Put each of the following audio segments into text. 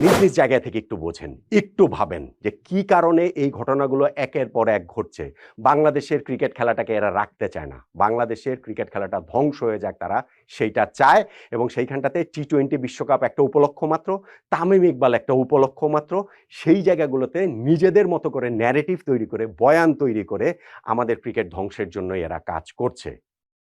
নিজ নিজ জায়গা থেকে একটু বোঝেন, একটু ভাবেন যে কি কারণে এই ঘটনাগুলো একের পর এক ঘটছে। বাংলাদেশের ক্রিকেট খেলাটাকে এরা রাখতে চায় না। বাংলাদেশের ক্রিকেট খেলাটা ধ্বংস হয়ে যাক তারা সেইটা চায় এবং সেইখানটাতে টি টোয়েন্টি বিশ্বকাপ একটা উপলক্ষ মাত্র, তামিম ইকবাল একটা উপলক্ষ মাত্র, সেই জায়গাগুলোতে নিজেদের মতো করে ন্যারেটিভ তৈরি করে, বয়ান তৈরি করে আমাদের ক্রিকেট ধ্বংসের জন্য এরা কাজ করছে।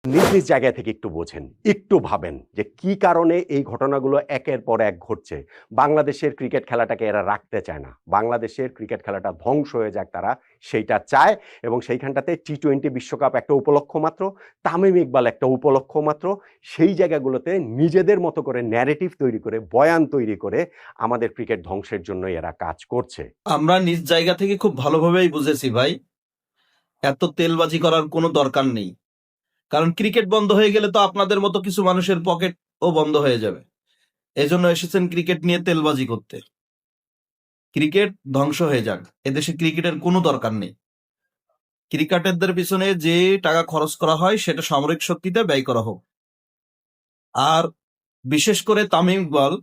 নিজ নিজ জায়গা থেকে একটু বোঝেন, একটু ভাবেন যে কি কারণে এই ঘটনাগুলো একের পর এক ঘটছে। বাংলাদেশের ক্রিকেট খেলাটাকে এরা রাখতে চায় না। বাংলাদেশের ক্রিকেট খেলাটা ধ্বংস হয়ে যাক তারা, সেইটা চায় এবং সেইখানটাতে টি টোয়েন্টি বিশ্বকাপ একটা উপলক্ষ মাত্র, তামিম ইকবাল একটা উপলক্ষ মাত্র, সেই জায়গাগুলোতে নিজেদের মতো করে ন্যারেটিভ তৈরি করে, বয়ান তৈরি করে আমাদের ক্রিকেট ধ্বংসের জন্য এরা কাজ করছে। আমরা নিজ জায়গা থেকে খুব ভালোভাবেই বুঝেছি ভাই, এত তেলবাজি করার কোনো দরকার নেই। কারণ ক্রিকেট বন্ধ হয়ে গেলে তো আপনাদের মতো কিছু মানুষের পকেটও বন্ধ হয়ে যাবে। এজন্য এসেছেন ক্রিকেট নিয়ে তেলবাজি করতে। ক্রিকেট ধ্বংস হয়ে যাক। এদেশে ক্রিকেটের কোনো দরকার নেই। ক্রিকেটারদের পিছনে যে টাকা খরচ করা হয় সেটা সামরিক শক্তিতে ব্যয় করা হোক। আর বিশেষ করে তামিম ইকবাল।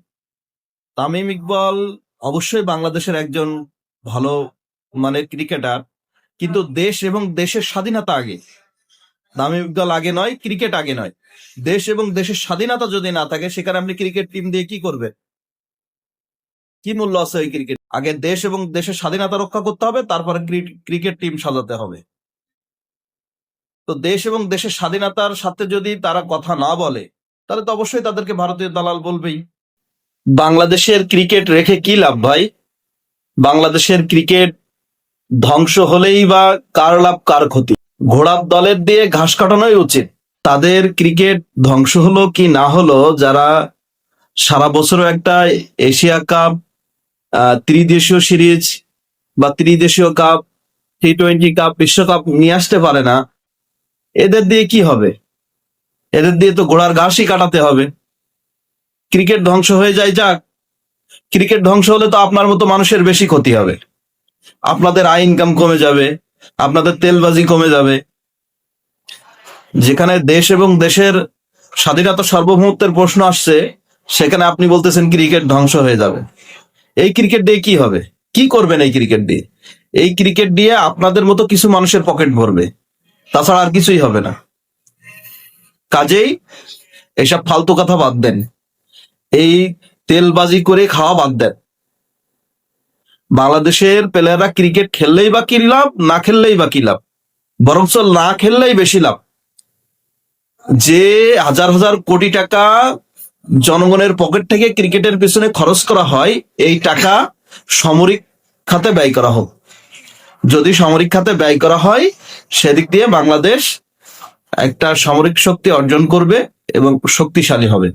তামিম ইকবাল অবশ্যই বাংলাদেশের একজন ভালো মানে ক্রিকেটার। কিন্তু দেশ এবং দেশের স্বাধীনতা আগে। তামিম ইকবাল আগে নয়, ক্রিকেট আগে নয়। দেশ এবং দেশের স্বাধীনতা যদি না থাকে, সেখানে আপনি ক্রিকেট টিম দিয়ে কি করবে কি মূল্য আছে ওই ক্রিকেট? আগে দেশ এবং দেশের স্বাধীনতা রক্ষা করতে হবে, তারপরে ক্রিকেট টিম সাজাতে হবে। তো দেশ এবং দেশের স্বাধীনতার সাথে যদি তারা কথা না বলে, তাহলে তো অবশ্যই তাদেরকে ভারতীয় দালাল বলবেই। বাংলাদেশের ক্রিকেট রেখে কি লাভ ভাই? বাংলাদেশের ক্রিকেট ধ্বংস হলেই বা কার লাভ, কার ক্ষতি? ঘোড়ার দলের দিয়ে ঘাস কাটানোই উচিত। তাদের ক্রিকেট ধ্বংস হলো কি না হলো, যারা সারা বছর একটা এশিয়া কাপ ত্রিদেশীয় সিরিজ বা ত্রিদেশীয় কাপ টি টোয়েন্টি কাপ, বিশ্বকাপ নিয়ে আসতে পারে না। এদের দিয়ে কি হবে? এদের দিয়ে তো ঘোড়ার ঘাসই কাটাতে হবে। ক্রিকেট ধ্বংস হয়ে যায় যাক। ক্রিকেট ধ্বংস হলে তো আপনার মতো মানুষের বেশি ক্ষতি হবে। আপনাদের আয় ইনকাম কমে যাবে। আপনাদের তেলবাজি কমে যাবে। যেখানে দেশ এবং দেশের স্বাধীনতা সার্বভৌমত্বের প্রশ্ন আসছে, সেখানে আপনি বলতেছেন ক্রিকেট ধ্বংস হয়ে যাবে। এই ক্রিকেট দিয়ে কি হবে? কি করবেন এই ক্রিকেট দিয়ে? এই ক্রিকেট দিয়ে আপনাদের মতো কিছু মানুষের পকেট ভরবে। তাছাড়া আর কিছুই হবে না। কাজেই এসব ফালতু কথা বাদ দেন। এই তেলবাজি করে খাওয়া বাদ দেন। বাংলাদেশের প্লেয়াররা ক্রিকেট খেললেই বা কি লাভ, না খেললেই বা কি লাভ? বরঞ্চ না খেললেই বেশি লাভ। যে হাজার হাজার কোটি টাকা জনগণের পকেট থেকে ক্রিকেটের পিছনে খরচ করা হয়, এই টাকা সামরিক খাতে ব্যয় করা হোক। যদি সামরিক খাতে ব্যয় করা হয়, সেদিক দিয়ে বাংলাদেশ একটা সামরিক শক্তি অর্জন করবে এবং শক্তিশালী হবে।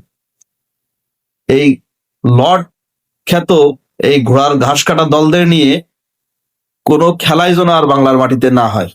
এই লর্ড খ্যাত এই ঘোড়ার ঘাস কাটা দলদের নিয়ে কোনো খেলাই যেন আর বাংলার মাটিতে না হয়।